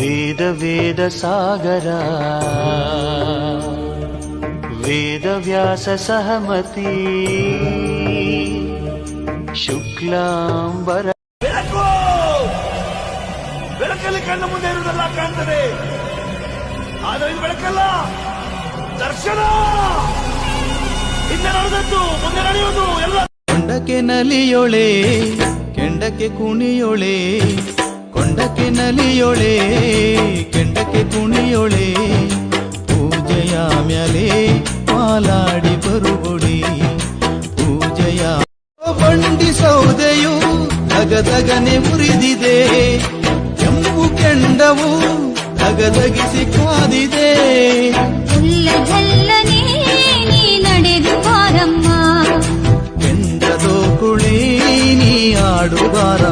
ವೇದ ವೇದ ಸಾಗರ ವೇದ ವ್ಯಾಸ ಸಹಮತಿ ಶುಕ್ಲಾಂಬರ. ಬೆಳಕು! ಬೆಳಕಲ್ಲಿ ಕಣ್ಣು ಮುಂದೆ ಇರುವುದೆಲ್ಲ ಕಾಣ್ತದೆ. ಆದರೆ ಇದು ಬೆಳಕಲ್ಲ ದರ್ಶನ! ಹಿಂದೆ ನಡೆದದ್ದು ಮುಂದೆ ನಡೆಯುವುದು ಎಲ್ಲ ಕೆಂಡಕ್ಕೆ ನಲಿಯೊಳೆ ಕೆಂಡಕ್ಕೆ ಕುಣಿಯೊಳೆ ಕೊಂಡಕ್ಕೆ ನಲಿಯೊಳೆ ಕೆಂಡಕ್ಕೆ ಕುಣಿಯೊಳೆ ಪೂಜೆಯ ಮ್ಯಾಲೆ ಮಾಲಾಡಿ ಬರುವುಡಿ ಪೂಜೆಯ ಬಂಡಿ ಸೌದೆಯು ದಗದಗನೆ ಮುರಿದಿದೆ ಕೆಂಪು ಕೆಂಡವು ಅಗದಗಿಸಿ ಕಾದಿದೆ. ನಡೆದು ಬಾರಮ್ಮ. ಕೆಂಡದೋ ಕುಳಿ ನೀ ಆಡುವಾರಮ್ಮ